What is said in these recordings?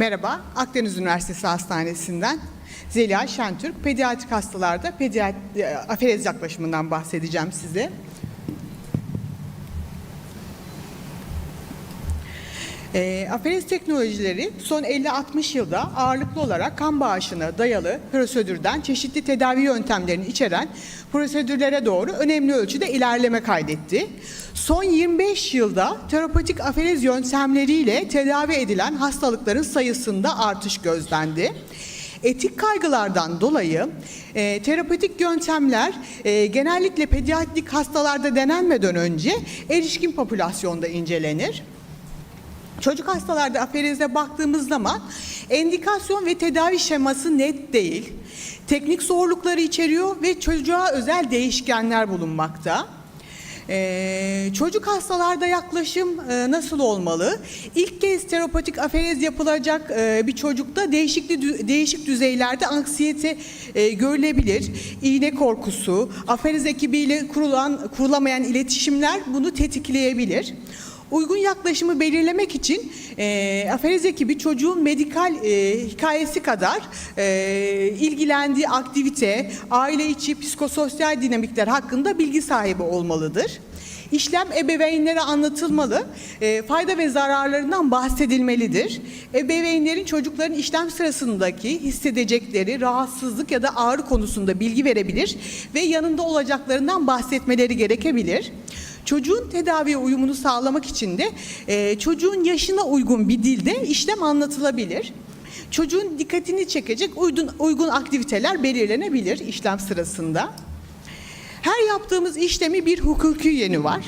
Merhaba, Akdeniz Üniversitesi Hastanesi'nden Zeliha Şentürk. Pediatrik hastalarda pediatri, aferez yaklaşımından bahsedeceğim size. E, aferez teknolojileri son 50-60 yılda ağırlıklı olarak kan bağışına dayalı prosedürden çeşitli tedavi yöntemlerini içeren prosedürlere doğru önemli ölçüde ilerleme kaydetti. Son 25 yılda terapatik aferez yöntemleriyle tedavi edilen hastalıkların sayısında artış gözlendi. Etik kaygılardan dolayı e, terapetik yöntemler e, genellikle pediatrik hastalarda denenmeden önce erişkin popülasyonda incelenir. Çocuk hastalarda aferize baktığımız zaman endikasyon ve tedavi şeması net değil. Teknik zorlukları içeriyor ve çocuğa özel değişkenler bulunmakta. Ee, çocuk hastalarda yaklaşım e, nasıl olmalı? İlk kez terapatik aferez yapılacak e, bir çocukta değişikli değişik düzeylerde anksiyete e, görülebilir. İğne korkusu, aferez ekibiyle kurulan kurulamayan iletişimler bunu tetikleyebilir. Uygun yaklaşımı belirlemek için e, aferez ekibi çocuğun medikal e, hikayesi kadar e, ilgilendiği aktivite, aile içi psikososyal dinamikler hakkında bilgi sahibi olmalıdır. İşlem ebeveynlere anlatılmalı, e, fayda ve zararlarından bahsedilmelidir. Ebeveynlerin çocukların işlem sırasındaki hissedecekleri rahatsızlık ya da ağrı konusunda bilgi verebilir ve yanında olacaklarından bahsetmeleri gerekebilir. Çocuğun tedaviye uyumunu sağlamak için de e, çocuğun yaşına uygun bir dilde işlem anlatılabilir. Çocuğun dikkatini çekecek uygun, uygun aktiviteler belirlenebilir işlem sırasında. Her yaptığımız işlemi bir hukuki yönü var.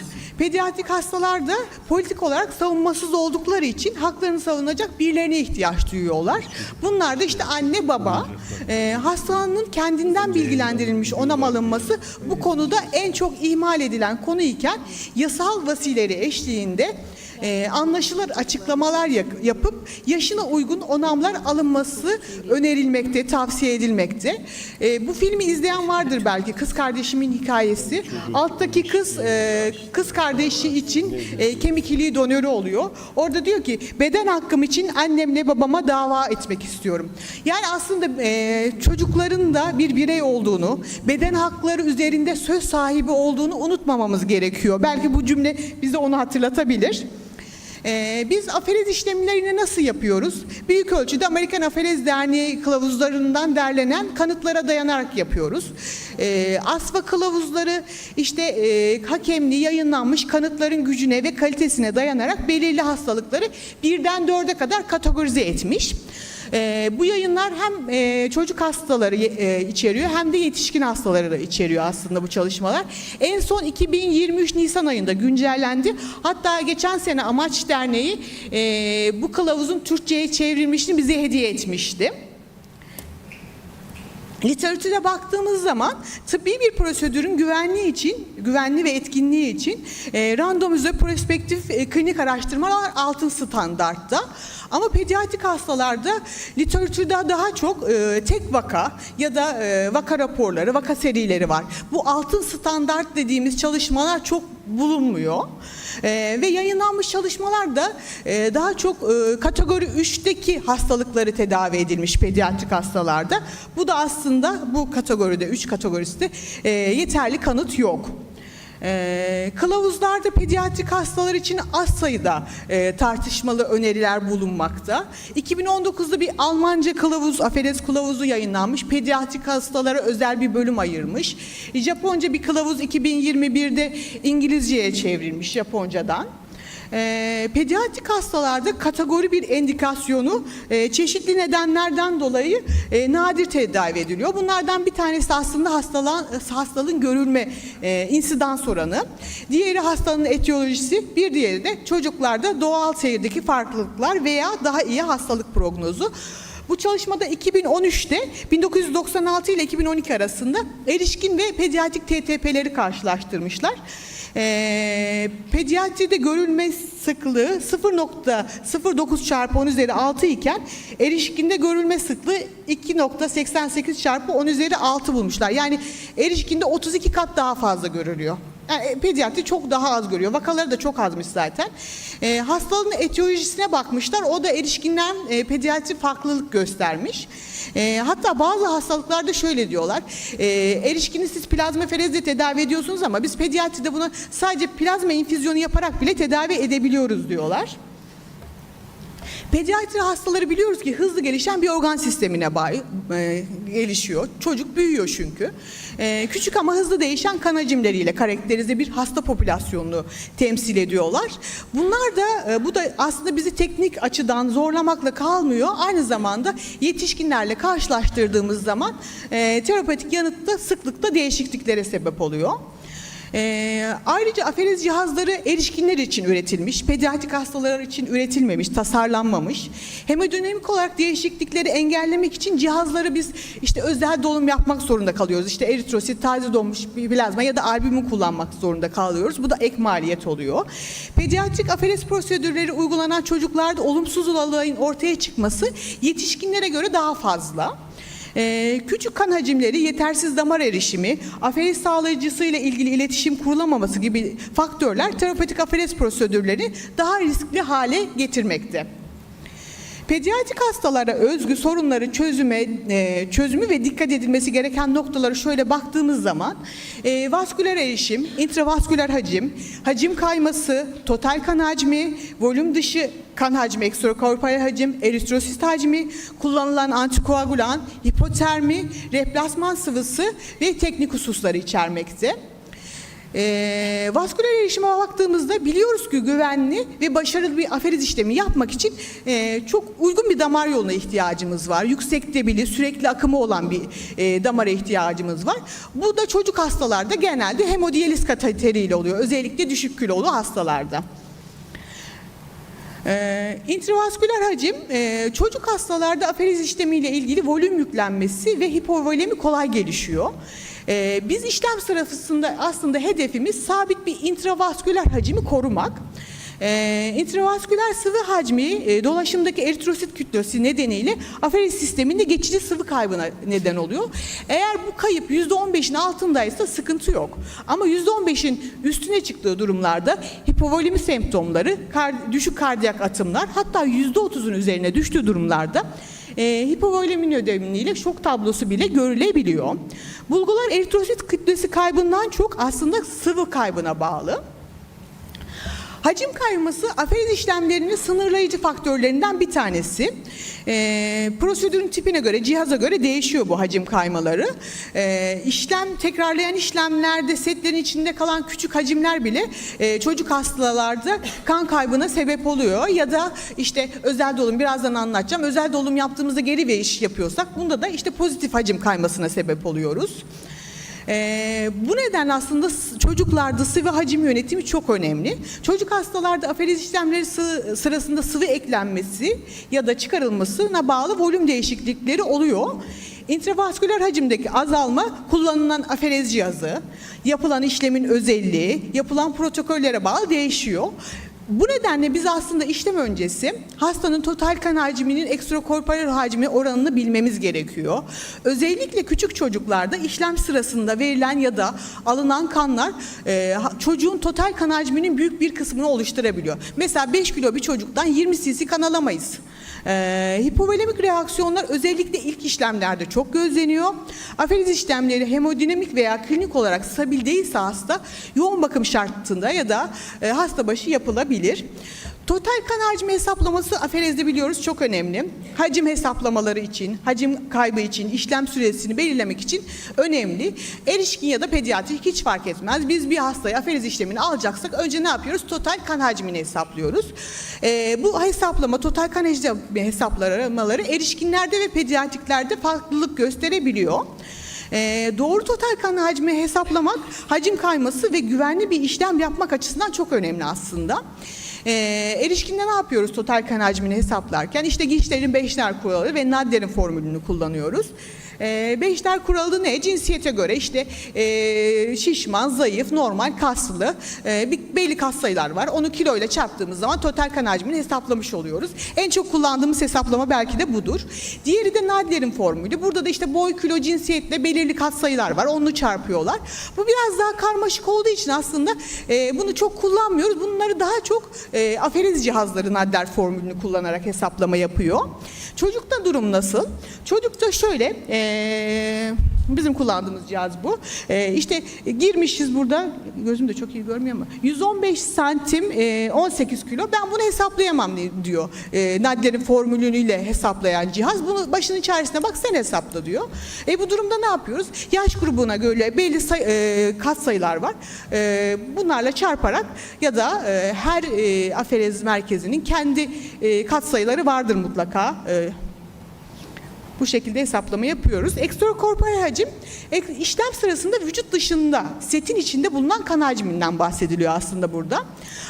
Pediatrik hastalarda politik olarak savunmasız oldukları için haklarını savunacak birilerine ihtiyaç duyuyorlar. Bunlar da işte anne baba. E, hastanın kendinden bilgilendirilmiş onam alınması bu konuda en çok ihmal edilen konu iken yasal vasileri eşliğinde e, anlaşılır açıklamalar yapıp yaşına uygun onamlar alınması önerilmekte, tavsiye edilmekte. E, bu filmi izleyen vardır belki Kız Kardeşimin Hikayesi. Alttaki kız e, kız kardeşi için e, kemik iliği donörü oluyor. Orada diyor ki beden hakkım için annemle babama dava etmek istiyorum. Yani aslında e, çocukların da bir birey olduğunu, beden hakları üzerinde söz sahibi olduğunu unutmamamız gerekiyor. Belki bu cümle bize onu hatırlatabilir. Ee, biz aferez işlemlerini nasıl yapıyoruz? Büyük ölçüde Amerikan Aferez Derneği kılavuzlarından derlenen kanıtlara dayanarak yapıyoruz. Ee, ASFA kılavuzları işte e, hakemli yayınlanmış kanıtların gücüne ve kalitesine dayanarak belirli hastalıkları birden dörde kadar kategorize etmiş. Ee, bu yayınlar hem e, çocuk hastaları e, içeriyor hem de yetişkin hastaları da içeriyor aslında bu çalışmalar. En son 2023 Nisan ayında güncellendi. Hatta geçen sene Amaç Derneği e, bu kılavuzun Türkçe'ye çevrilmişini bize hediye etmişti. Literatüre baktığımız zaman tıbbi bir prosedürün güvenliği için, güvenli ve etkinliği için e, randomize prospektif e, klinik araştırmalar altın standartta. Ama pediatrik hastalarda literatürde daha çok e, tek vaka ya da e, vaka raporları, vaka serileri var. Bu altın standart dediğimiz çalışmalar çok bulunmuyor. E, ve yayınlanmış çalışmalar da e, daha çok e, kategori 3'teki hastalıkları tedavi edilmiş pediatrik hastalarda. Bu da aslında bu kategoride, 3 kategorisinde e, yeterli kanıt yok. E, kılavuzlarda pediatrik hastalar için az sayıda e, tartışmalı öneriler bulunmakta. 2019'da bir Almanca kılavuz, aferez kılavuzu yayınlanmış. Pediatrik hastalara özel bir bölüm ayırmış. Japonca bir kılavuz 2021'de İngilizceye çevrilmiş Japoncadan. E, pediatrik hastalarda kategori bir endikasyonu e, çeşitli nedenlerden dolayı e, nadir tedavi ediliyor. Bunlardan bir tanesi aslında hastalığın, hastalığın görülme e, insidans oranı. Diğeri hastanın etiyolojisi, bir diğeri de çocuklarda doğal seyirdeki farklılıklar veya daha iyi hastalık prognozu. Bu çalışmada 2013'te 1996 ile 2012 arasında erişkin ve pediatrik TTP'leri karşılaştırmışlar. Ee, pediatride görülme sıklığı 0.09 çarpı 10 üzeri 6 iken erişkinde görülme sıklığı 2.88 çarpı 10 üzeri 6 bulmuşlar. Yani erişkinde 32 kat daha fazla görülüyor. E, pediatri çok daha az görüyor. Vakaları da çok azmış zaten. E, hastalığın etiyolojisine bakmışlar. O da erişkinden e, pediatri farklılık göstermiş. E, hatta bazı hastalıklarda şöyle diyorlar. E, erişkini siz plazmaferezle tedavi ediyorsunuz ama biz pediatride bunu sadece plazma infüzyonu yaparak bile tedavi edebiliyoruz diyorlar. Pediatri hastaları biliyoruz ki hızlı gelişen bir organ sistemine bağlı e, gelişiyor. Çocuk büyüyor çünkü. E, küçük ama hızlı değişen kan hacimleriyle karakterize bir hasta popülasyonunu temsil ediyorlar. Bunlar da e, bu da aslında bizi teknik açıdan zorlamakla kalmıyor. Aynı zamanda yetişkinlerle karşılaştırdığımız zaman e, terapetik yanıtta sıklıkta değişikliklere sebep oluyor. Ee, ayrıca aferiz cihazları erişkinler için üretilmiş, pediatrik hastalar için üretilmemiş, tasarlanmamış. Hemodinamik olarak değişiklikleri engellemek için cihazları biz işte özel dolum yapmak zorunda kalıyoruz. İşte eritrosit, taze donmuş plazma ya da albümin kullanmak zorunda kalıyoruz. Bu da ek maliyet oluyor. Pediatrik aferiz prosedürleri uygulanan çocuklarda olumsuz olayın ortaya çıkması yetişkinlere göre daha fazla. Ee, küçük kan hacimleri, yetersiz damar erişimi, aferiz sağlayıcısı ile ilgili iletişim kurulamaması gibi faktörler terapetik aferiz prosedürleri daha riskli hale getirmekte. Pediatrik hastalara özgü sorunları çözüme, e, çözümü ve dikkat edilmesi gereken noktaları şöyle baktığımız zaman e, vasküler erişim, intravasküler hacim, hacim kayması, total kan hacmi, volüm dışı kan hacmi, ekstrakorporeal hacim, eritrosit hacmi, kullanılan antikoagulan, hipotermi, replasman sıvısı ve teknik hususları içermekte. Ee, vasküler erişime baktığımızda biliyoruz ki güvenli ve başarılı bir aferiz işlemi yapmak için e, çok uygun bir damar yoluna ihtiyacımız var. Yüksek debili, sürekli akımı olan bir e, damara ihtiyacımız var. Bu da çocuk hastalarda genelde hemodiyaliz kateteriyle oluyor. Özellikle düşük kilolu hastalarda. Ee, intravasküler hacim e, çocuk hastalarda aferiz işlemiyle ilgili volüm yüklenmesi ve hipovolemi kolay gelişiyor. Ee, biz işlem sırasında aslında hedefimiz sabit bir intravasküler hacimi korumak. Ee, intravasküler sıvı hacmi e, dolaşımdaki eritrosit kütlesi nedeniyle aferiz sisteminde geçici sıvı kaybına neden oluyor. Eğer bu kayıp %15'in altındaysa sıkıntı yok. Ama %15'in üstüne çıktığı durumlarda hipovolemi semptomları, kar- düşük kardiyak atımlar hatta %30'un üzerine düştüğü durumlarda e, hipovolemi nedeniyle şok tablosu bile görülebiliyor. Bulgular eritrosit kütlesi kaybından çok aslında sıvı kaybına bağlı. Hacim kayması aferiz işlemlerinin sınırlayıcı faktörlerinden bir tanesi. Ee, prosedürün tipine göre, cihaza göre değişiyor bu hacim kaymaları. Ee, işlem, tekrarlayan işlemlerde setlerin içinde kalan küçük hacimler bile e, çocuk hastalarda kan kaybına sebep oluyor. Ya da işte özel dolum, birazdan anlatacağım. Özel dolum yaptığımızda geri ve iş yapıyorsak bunda da işte pozitif hacim kaymasına sebep oluyoruz. Ee, bu nedenle aslında çocuklarda sıvı hacim yönetimi çok önemli. Çocuk hastalarda aferiz işlemleri sı- sırasında sıvı eklenmesi ya da çıkarılmasına bağlı volüm değişiklikleri oluyor. İntravasküler hacimdeki azalma kullanılan aferez cihazı, yapılan işlemin özelliği, yapılan protokollere bağlı değişiyor. Bu nedenle biz aslında işlem öncesi hastanın total kan hacminin ekstrakorporeal hacmi oranını bilmemiz gerekiyor. Özellikle küçük çocuklarda işlem sırasında verilen ya da alınan kanlar e, çocuğun total kan hacminin büyük bir kısmını oluşturabiliyor. Mesela 5 kilo bir çocuktan 20 cc kan alamayız. Ee, hipovolemik reaksiyonlar özellikle ilk işlemlerde çok gözleniyor. Aferiz işlemleri hemodinamik veya klinik olarak stabil değilse hasta yoğun bakım şartında ya da e, hasta başı yapılabilir. Total kan hacmi hesaplaması aferezde biliyoruz çok önemli. Hacim hesaplamaları için, hacim kaybı için, işlem süresini belirlemek için önemli. Erişkin ya da pediatrik hiç fark etmez. Biz bir hastaya aferiz işlemini alacaksak önce ne yapıyoruz? Total kan hacmini hesaplıyoruz. Ee, bu hesaplama, total kan hacmi hesaplamaları erişkinlerde ve pediatriklerde farklılık gösterebiliyor. Ee, doğru total kan hacmi hesaplamak, hacim kayması ve güvenli bir işlem yapmak açısından çok önemli aslında. Ee, erişkinde ne yapıyoruz total kan hacmini hesaplarken? İşte Gişler'in beşler kuralı ve Nadler'in formülünü kullanıyoruz. E, Beşler kuralı ne? Cinsiyete göre işte e, şişman, zayıf, normal, kaslı e, bir belli kas sayılar var. Onu kiloyla çarptığımız zaman total kan hacmini hesaplamış oluyoruz. En çok kullandığımız hesaplama belki de budur. Diğeri de Nadler'in formülü. Burada da işte boy, kilo, cinsiyetle belirli kas sayılar var. Onu çarpıyorlar. Bu biraz daha karmaşık olduğu için aslında e, bunu çok kullanmıyoruz. Bunları daha çok e, aferiz cihazları Nadler formülünü kullanarak hesaplama yapıyor. Çocukta durum nasıl? Çocukta şöyle e, bizim kullandığımız cihaz bu. E, işte girmişiz burada gözüm de çok iyi görmüyor ama 115 santim e, 18 kilo ben bunu hesaplayamam diyor. E, Nadler'in formülüyle hesaplayan cihaz. Bunu başının çaresine bak sen hesapla diyor. E, bu durumda ne yapıyoruz? Yaş grubuna göre belli say, e, kat sayılar var. E, bunlarla çarparak ya da e, her e, aferez merkezinin kendi e, kat sayıları vardır mutlaka. E, bu şekilde hesaplama yapıyoruz. Ekstrakorporeal hacim işlem sırasında vücut dışında setin içinde bulunan kan hacminden bahsediliyor aslında burada.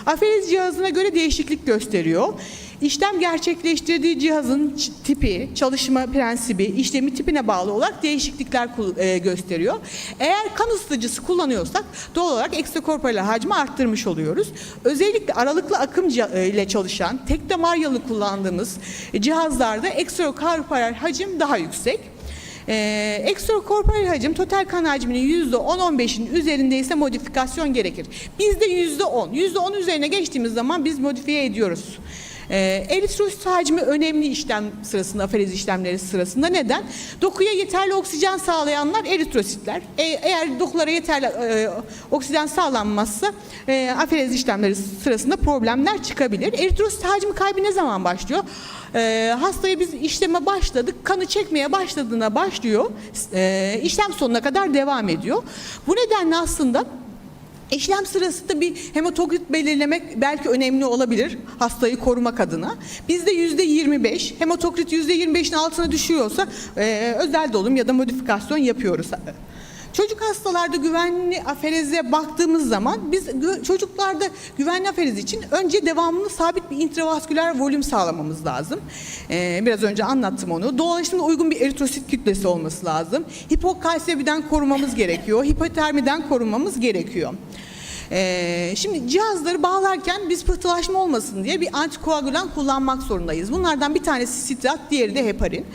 Aferez cihazına göre değişiklik gösteriyor. İşlem gerçekleştirdiği cihazın tipi, çalışma prensibi, işlemi tipine bağlı olarak değişiklikler e, gösteriyor. Eğer kan ısıtıcısı kullanıyorsak doğal olarak ekstrakorporeal hacmi arttırmış oluyoruz. Özellikle aralıklı akım e, ile çalışan tek damar kullandığımız cihazlarda ekstrakorporeal hacim daha yüksek. Ee, ekstrakorporeal hacim total kan hacminin %10-15'in üzerinde ise modifikasyon gerekir. Bizde %10. %10 üzerine geçtiğimiz zaman biz modifiye ediyoruz. Ee, eritrosit hacmi önemli işlem sırasında, aferiz işlemleri sırasında. Neden? Dokuya yeterli oksijen sağlayanlar eritrositler. E, eğer dokulara yeterli e, oksijen sağlanmazsa e, aferiz işlemleri sırasında problemler çıkabilir. Eritrosit hacmi kaybı ne zaman başlıyor? E, hastaya biz işleme başladık, kanı çekmeye başladığına başlıyor, e, işlem sonuna kadar devam ediyor. Bu nedenle aslında İşlem sırasında bir hematokrit belirlemek belki önemli olabilir hastayı korumak adına. Bizde yüzde 25, hematokrit yüzde 25'in altına düşüyorsa e, özel dolum ya da modifikasyon yapıyoruz. Çocuk hastalarda güvenli afereze baktığımız zaman biz çocuklarda güvenli aferez için önce devamlı sabit bir intravasküler volüm sağlamamız lazım. Ee, biraz önce anlattım onu. Dolaşımda uygun bir eritrosit kütlesi olması lazım. Hipokalsemiden korumamız gerekiyor. Hipotermiden korumamız gerekiyor. Ee, şimdi cihazları bağlarken biz pıhtılaşma olmasın diye bir antikoagülan kullanmak zorundayız. Bunlardan bir tanesi sitrat, diğeri de heparin.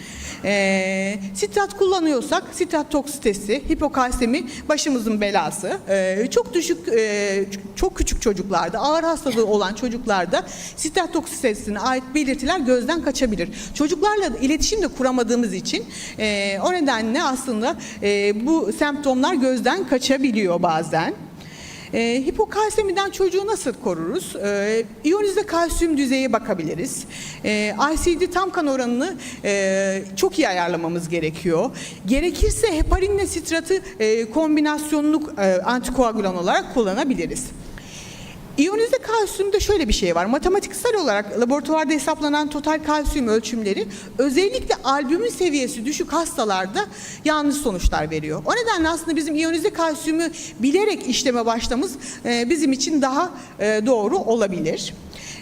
Ee, sitrat kullanıyorsak sitrat toksitesi, hipokalsemi başımızın belası. Ee, çok düşük, e, çok küçük çocuklarda, ağır hastalığı olan çocuklarda sitrat toksitesine ait belirtiler gözden kaçabilir. Çocuklarla iletişim de kuramadığımız için e, o nedenle aslında e, bu semptomlar gözden kaçabiliyor bazen. E, hipokalsemiden çocuğu nasıl koruruz? E, iyonize kalsiyum düzeyi bakabiliriz. E, ICD tam kan oranını e, çok iyi ayarlamamız gerekiyor. Gerekirse heparinle sitratı e, kombinasyonluk e, antikoagülan olarak kullanabiliriz. İyonize kalsiyumda şöyle bir şey var. Matematiksel olarak laboratuvarda hesaplanan total kalsiyum ölçümleri özellikle albümin seviyesi düşük hastalarda yanlış sonuçlar veriyor. O nedenle aslında bizim iyonize kalsiyumu bilerek işleme başlamamız e, bizim için daha e, doğru olabilir.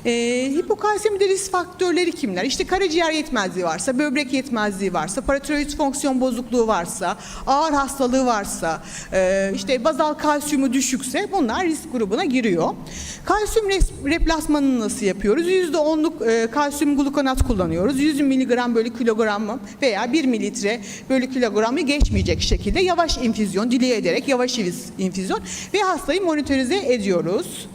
E, hipokalsemide risk faktörleri kimler? İşte karaciğer yetmezliği varsa, böbrek yetmezliği varsa, paratiroid fonksiyon bozukluğu varsa, ağır hastalığı varsa, e, işte bazal kalsiyumu düşükse bunlar risk grubuna giriyor. Kalsiyum replasmanını nasıl yapıyoruz? %10'luk e, kalsiyum glukonat kullanıyoruz. 100 mg bölü kilogram veya 1 mililitre bölü kilogramı geçmeyecek şekilde yavaş infüzyon, dileye ederek yavaş infüzyon ve hastayı monitörize ediyoruz.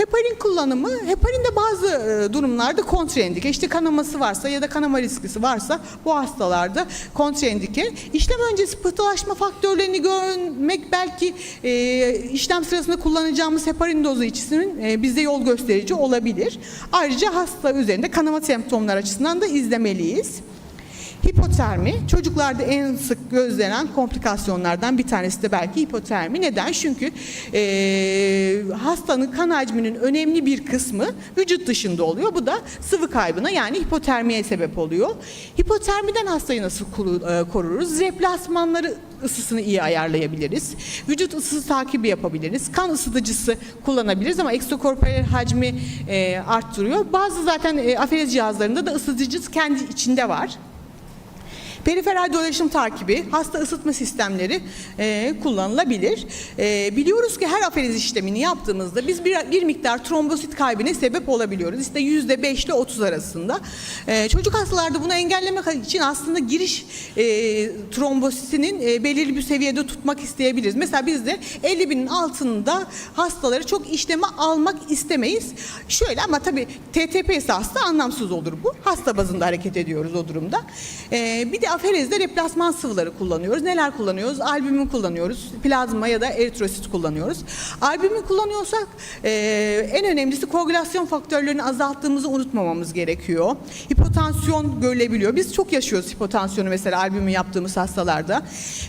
Heparin kullanımı, heparin de bazı e, durumlarda kontraindike. İşte kanaması varsa ya da kanama riskisi varsa bu hastalarda kontraindike. İşlem öncesi pıhtılaşma faktörlerini görmek belki e, işlem sırasında kullanacağımız heparin dozu için e, bize yol gösterici olabilir. Ayrıca hasta üzerinde kanama semptomlar açısından da izlemeliyiz. Hipotermi çocuklarda en sık gözlenen komplikasyonlardan bir tanesi de belki hipotermi. Neden? Çünkü eee, hastanın kan hacminin önemli bir kısmı vücut dışında oluyor. Bu da sıvı kaybına yani hipotermiye sebep oluyor. Hipotermiden hastayı nasıl e, koruruz? Replasmanları ısısını iyi ayarlayabiliriz. Vücut ısısı takibi yapabiliriz. Kan ısıtıcısı kullanabiliriz ama ekstrakorporeal hacmi e, arttırıyor. Bazı zaten e, aferez cihazlarında da ısıtıcı kendi içinde var. Periferal dolaşım takibi, hasta ısıtma sistemleri e, kullanılabilir. E, biliyoruz ki her aferiz işlemini yaptığımızda biz bir, bir miktar trombosit kaybına sebep olabiliyoruz. İşte yüzde 5 ile 30 arasında. E, çocuk hastalarda bunu engellemek için aslında giriş e, trombositinin e, belirli bir seviyede tutmak isteyebiliriz. Mesela biz de 50 binin altında hastaları çok işleme almak istemeyiz. Şöyle ama tabii TTP hasta anlamsız olur bu. Hasta bazında hareket ediyoruz o durumda. E, bir de aferezde replasman sıvıları kullanıyoruz. Neler kullanıyoruz? Albümin kullanıyoruz. Plazma ya da eritrosit kullanıyoruz. Albümin kullanıyorsak e, en önemlisi koagülasyon faktörlerini azalttığımızı unutmamamız gerekiyor. Hipotansiyon görülebiliyor. Biz çok yaşıyoruz hipotansiyonu mesela albümin yaptığımız hastalarda.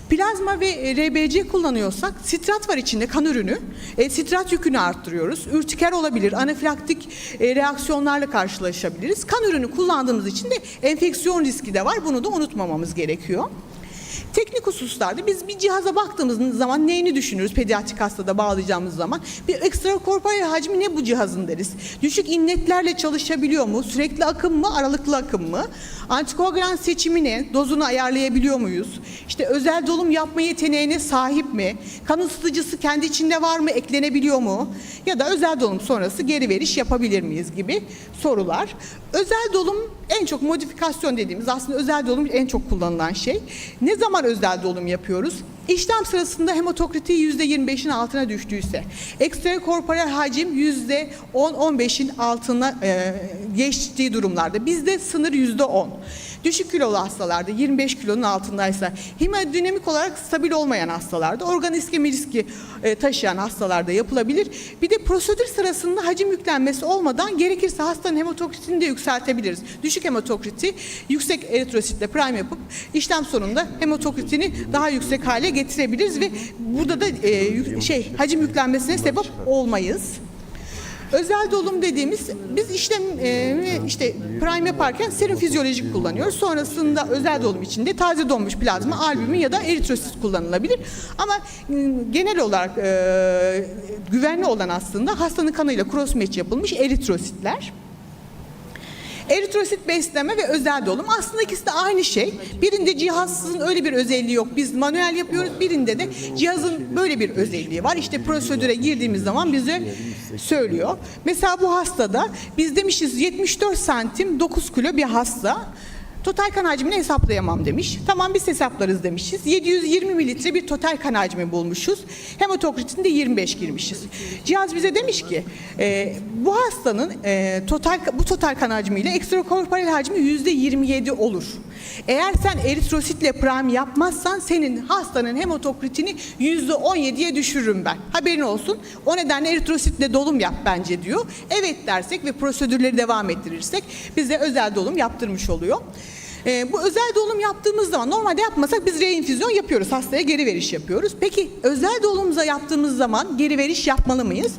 Plazma ve e, RBC kullanıyorsak sitrat var içinde kan ürünü. E, sitrat yükünü arttırıyoruz. Ürtiker olabilir. Anafilaktik e, reaksiyonlarla karşılaşabiliriz. Kan ürünü kullandığımız için de enfeksiyon riski de var. Bunu da unutmamamız gerekiyor. Teknik hususlarda biz bir cihaza baktığımız zaman neyini düşünürüz pediatrik hastada bağlayacağımız zaman? Bir ekstrakorporeal hacmi ne bu cihazın deriz? Düşük inletlerle çalışabiliyor mu? Sürekli akım mı? Aralıklı akım mı? Antikoagülan seçimi ne? Dozunu ayarlayabiliyor muyuz? İşte özel dolum yapma yeteneğine sahip mi? Kan ısıtıcısı kendi içinde var mı? Eklenebiliyor mu? Ya da özel dolum sonrası geri veriş yapabilir miyiz gibi sorular. Özel dolum en çok modifikasyon dediğimiz aslında özel dolum en çok kullanılan şey. Ne zaman özel dolum yapıyoruz? İşlem sırasında hematokriti %25'in altına düştüyse, ekstrakorporeal hacim %10-15'in altına e, geçtiği durumlarda bizde sınır %10. Düşük kilolu hastalarda 25 kilonun altındaysa, hemodinamik olarak stabil olmayan hastalarda, organ iskemi riski e, taşıyan hastalarda yapılabilir. Bir de prosedür sırasında hacim yüklenmesi olmadan gerekirse hastanın hematokritini de yükseltebiliriz. Düşük hematokriti yüksek eritrositle prime yapıp işlem sonunda hematokritini daha yüksek hale getirebiliriz ve burada da e, şey hacim yüklenmesine sebep olmayız. Özel dolum dediğimiz biz işlem e, işte prime yaparken serum fizyolojik kullanıyoruz. Sonrasında özel dolum içinde taze donmuş plazma, albümin ya da eritrosit kullanılabilir. Ama m, genel olarak e, güvenli olan aslında hastanın kanıyla cross match yapılmış eritrositler. Eritrosit besleme ve özel dolum aslında ikisi de aynı şey. Birinde cihazın öyle bir özelliği yok. Biz manuel yapıyoruz. Birinde de cihazın böyle bir özelliği var. İşte prosedüre girdiğimiz zaman bize söylüyor. Mesela bu hastada biz demişiz 74 santim 9 kilo bir hasta. Total kan hacmini hesaplayamam demiş. Tamam biz hesaplarız demişiz. 720 mililitre bir total kan hacmi bulmuşuz. Hematokritinde 25 girmişiz. Cihaz bize demiş ki e, bu hastanın e, total bu total kan hacmiyle ekstrakorporeal hacmi %27 olur. Eğer sen eritrositle prime yapmazsan senin hastanın hematokritini %17'ye düşürürüm ben. Haberin olsun. O nedenle eritrositle dolum yap bence diyor. Evet dersek ve prosedürleri devam ettirirsek bize özel dolum yaptırmış oluyor. Ee, bu özel dolum yaptığımız zaman normalde yapmasak biz reinfüzyon yapıyoruz. Hastaya geri veriş yapıyoruz. Peki özel dolumuza yaptığımız zaman geri veriş yapmalı mıyız?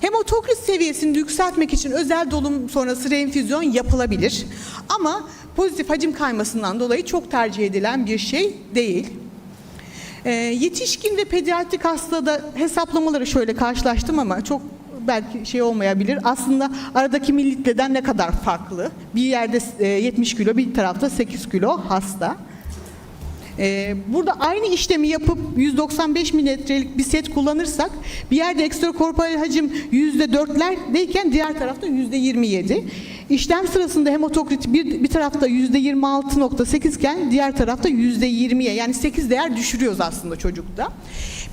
Hematokrit seviyesini yükseltmek için özel dolum sonrası reinfüzyon yapılabilir. Ama pozitif hacim kaymasından dolayı çok tercih edilen bir şey değil. Ee, yetişkin ve pediatrik hastada hesaplamaları şöyle karşılaştım ama çok belki şey olmayabilir. Aslında aradaki mililitreden ne kadar farklı? Bir yerde e, 70 kilo, bir tarafta 8 kilo hasta. Ee, burada aynı işlemi yapıp 195 mililitrelik bir set kullanırsak bir yerde ekstrakorporeal hacim %4'lerdeyken diğer tarafta %27. İşlem sırasında hematokrit bir, bir tarafta %26.8 iken diğer tarafta %20'ye yani 8 değer düşürüyoruz aslında çocukta.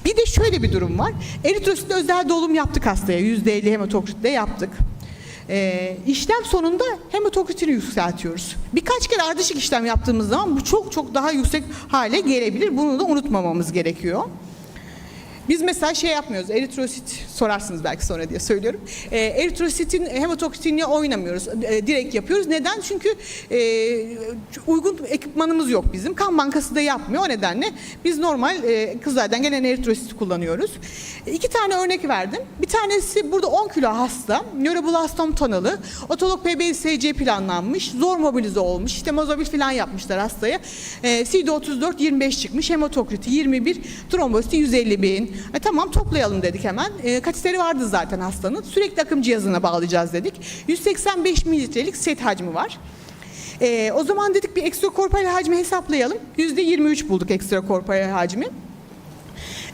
Bir de şöyle bir durum var. Eritrositle özel dolum yaptık hastaya. %50 hematokritle yaptık. Ee, işlem sonunda hematokritini yükseltiyoruz. Birkaç kere ardışık işlem yaptığımız zaman bu çok çok daha yüksek hale gelebilir. Bunu da unutmamamız gerekiyor. Biz mesela şey yapmıyoruz, eritrosit sorarsınız belki sonra diye söylüyorum. E, eritrositin hematokritinle oynamıyoruz, e, direkt yapıyoruz. Neden? Çünkü e, uygun ekipmanımız yok bizim. Kan bankası da yapmıyor. O nedenle biz normal e, kızlardan gelen eritrositi kullanıyoruz. E, iki tane örnek verdim. Bir tanesi burada 10 kilo hasta, nöroblastom tanalı, otolog PBSC planlanmış, zor mobilize olmuş, işte mozobil falan yapmışlar hastaya. E, CD34 25 çıkmış, hematokriti 21, trombositi 150 bin. E, tamam toplayalım dedik hemen. E, kateteri vardı zaten hastanın. Sürekli akım cihazına bağlayacağız dedik. 185 mililitrelik set hacmi var. Ee, o zaman dedik bir ekstrakorporeal hacmi hesaplayalım. %23 bulduk ekstrakorporeal hacmi.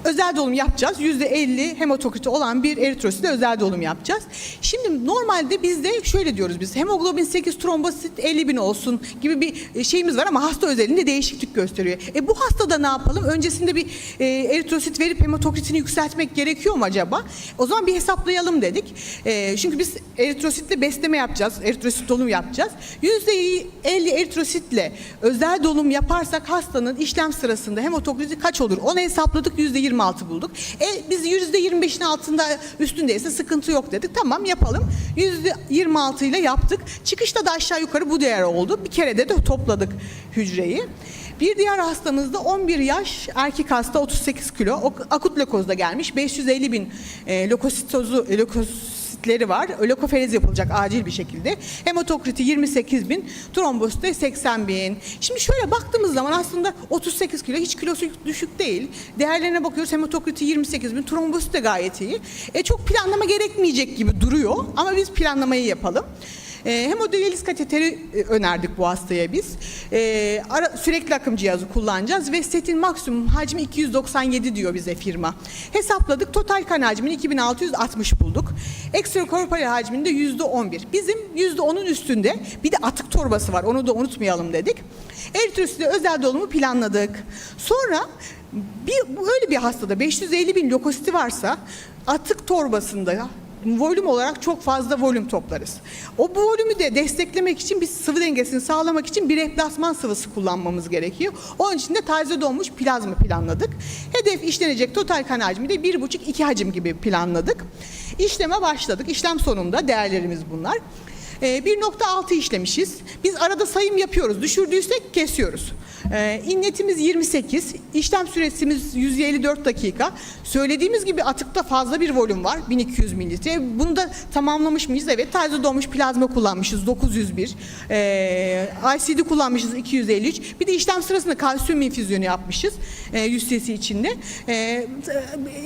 Özel dolum yapacağız. %50 hematokriti olan bir eritrositle özel dolum yapacağız. Şimdi normalde bizde şöyle diyoruz biz. Hemoglobin 8 trombosit 50 bin olsun gibi bir şeyimiz var ama hasta özelinde değişiklik gösteriyor. E bu hastada ne yapalım? Öncesinde bir e, eritrosit verip hematokritini yükseltmek gerekiyor mu acaba? O zaman bir hesaplayalım dedik. E, çünkü biz eritrositle besleme yapacağız. Eritrosit dolum yapacağız. %50 eritrositle özel dolum yaparsak hastanın işlem sırasında hematokriti kaç olur? Onu hesapladık %26 bulduk. E, biz %25'in altında üstündeyse sıkıntı yok dedik. Tamam yapalım. %26 ile yaptık. Çıkışta da aşağı yukarı bu değer oldu. Bir kere de, de topladık hücreyi. Bir diğer hastamız da 11 yaş erkek hasta 38 kilo akut lökozda gelmiş 550 bin e, lökositozu e, lökositleri var. Lökoferez yapılacak acil bir şekilde. Hematokriti 28 bin, trombosit de 80 bin. Şimdi şöyle baktığımız zaman aslında 38 kilo hiç kilosu düşük değil. Değerlerine bakıyoruz hematokriti 28 bin, trombosit de gayet iyi. E, çok planlama gerekmeyecek gibi duruyor ama biz planlamayı yapalım. E, hemodiyaliz kateteri önerdik bu hastaya biz. E, ara, sürekli akım cihazı kullanacağız ve setin maksimum hacmi 297 diyor bize firma. Hesapladık total kan hacmini 2660 bulduk. Ekstrakorporeal hacmini de %11. Bizim %10'un üstünde bir de atık torbası var onu da unutmayalım dedik. Eritrosit'e özel dolumu planladık. Sonra bir, bu öyle bir hastada 550 bin lökositi varsa atık torbasında volüm olarak çok fazla volüm toplarız. O bu volümü de desteklemek için biz sıvı dengesini sağlamak için bir replasman sıvısı kullanmamız gerekiyor. Onun için de taze donmuş plazma planladık. Hedef işlenecek total kan hacmi de 1,5-2 hacim gibi planladık. İşleme başladık. İşlem sonunda değerlerimiz bunlar. Ee, 1.6 işlemişiz. Biz arada sayım yapıyoruz. Düşürdüysek kesiyoruz. Ee, inletimiz 28. işlem süresimiz 154 dakika. Söylediğimiz gibi atıkta fazla bir volüm var. 1200 mililitre. Bunu da tamamlamış mıyız? Evet. Taze donmuş plazma kullanmışız. 901. Ee, ICD kullanmışız. 253. Bir de işlem sırasında kalsiyum infüzyonu yapmışız. E, 100 cc içinde. Ee,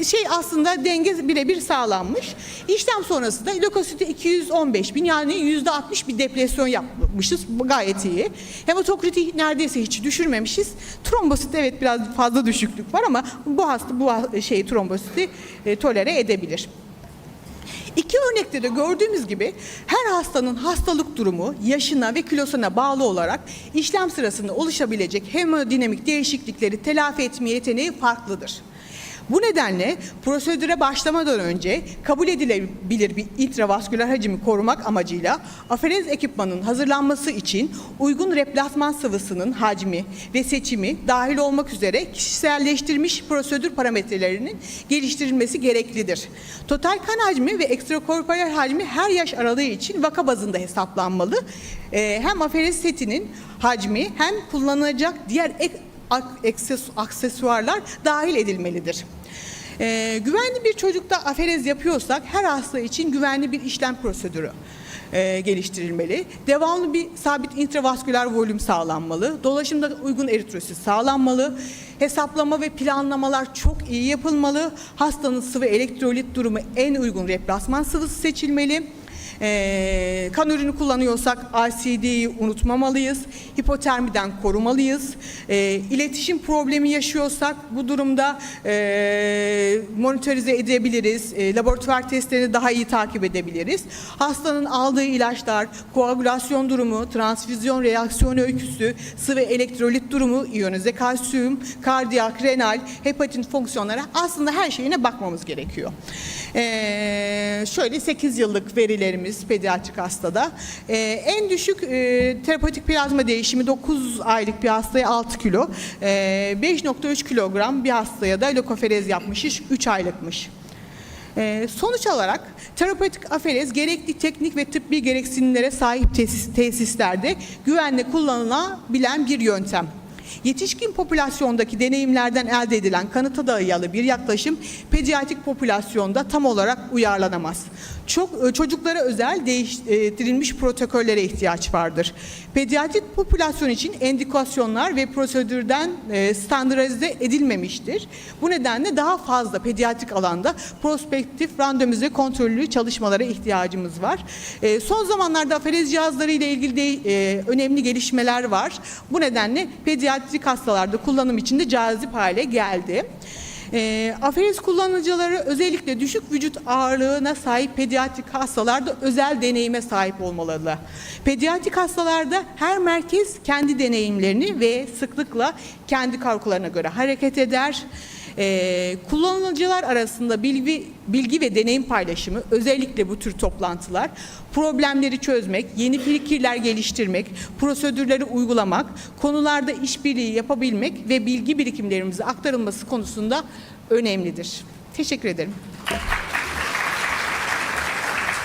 şey aslında denge birebir sağlanmış. İşlem sonrası da lökositi 215 bin yani %60 bir depresyon yapmışız. Gayet iyi. Hematokriti neredeyse hiç düşürmemişiz. Trombosit evet biraz fazla düşüklük var ama bu hasta bu şey trombositi e, tolere edebilir. İki örnekte de gördüğümüz gibi her hastanın hastalık durumu, yaşına ve kilosuna bağlı olarak işlem sırasında oluşabilecek hemodinamik değişiklikleri telafi etme yeteneği farklıdır. Bu nedenle prosedüre başlamadan önce kabul edilebilir bir intravasküler hacmi korumak amacıyla aferez ekipmanın hazırlanması için uygun replasman sıvısının hacmi ve seçimi dahil olmak üzere kişiselleştirilmiş prosedür parametrelerinin geliştirilmesi gereklidir. Total kan hacmi ve ekstrakorporeal hacmi her yaş aralığı için vaka bazında hesaplanmalı. Ee, hem aferez setinin hacmi hem kullanılacak diğer ek aksesuarlar dahil edilmelidir. Ee, güvenli bir çocukta aferez yapıyorsak her hasta için güvenli bir işlem prosedürü e, geliştirilmeli. Devamlı bir sabit intravasküler volüm sağlanmalı. Dolaşımda uygun eritrosit sağlanmalı. Hesaplama ve planlamalar çok iyi yapılmalı. Hastanın sıvı elektrolit durumu en uygun replasman sıvısı seçilmeli. Ee, kan ürünü kullanıyorsak RCD'yi unutmamalıyız. Hipotermiden korumalıyız. Ee, iletişim problemi yaşıyorsak bu durumda e, monitörize edebiliriz. E, laboratuvar testlerini daha iyi takip edebiliriz. Hastanın aldığı ilaçlar, koagülasyon durumu, transfüzyon reaksiyon öyküsü, sıvı elektrolit durumu, iyonize kalsiyum, kardiyak, renal, hepatin fonksiyonları aslında her şeyine bakmamız gerekiyor. Ee, şöyle 8 yıllık verilerimiz pediatrik hastada. Ee, en düşük e, terapötik plazma değişimi 9 aylık bir hastaya 6 kilo. Ee, 5.3 kilogram bir hastaya da lökoferez yapmışız 3 aylıkmış. Ee, sonuç olarak terapötik aferez gerekli teknik ve tıbbi gereksinimlere sahip tesis- tesislerde güvenle kullanılabilen bir yöntem. Yetişkin popülasyondaki deneyimlerden elde edilen kanıta dayalı bir yaklaşım pediatrik popülasyonda tam olarak uyarlanamaz. Çok e, çocuklara özel değiştirilmiş protokollere ihtiyaç vardır. Pediatri popülasyon için endikasyonlar ve prosedürden e, standartize edilmemiştir. Bu nedenle daha fazla pediatrik alanda prospektif randomize kontrollü çalışmalara ihtiyacımız var. E, Son zamanlarda aferez cihazları ile ilgili de e, önemli gelişmeler var. Bu nedenle pediatrik hastalarda kullanım için de cazip hale geldi. E, aferez kullanıcıları özellikle düşük vücut ağırlığına sahip pediatrik hastalarda özel deneyime sahip olmalılar. Pediatrik hastalarda her merkez kendi deneyimlerini ve sıklıkla kendi kalkularına göre hareket eder. Ee, kullanıcılar arasında bilgi, bilgi ve deneyim paylaşımı özellikle bu tür toplantılar problemleri çözmek, yeni fikirler geliştirmek, prosedürleri uygulamak, konularda işbirliği yapabilmek ve bilgi birikimlerimizi aktarılması konusunda önemlidir. Teşekkür ederim.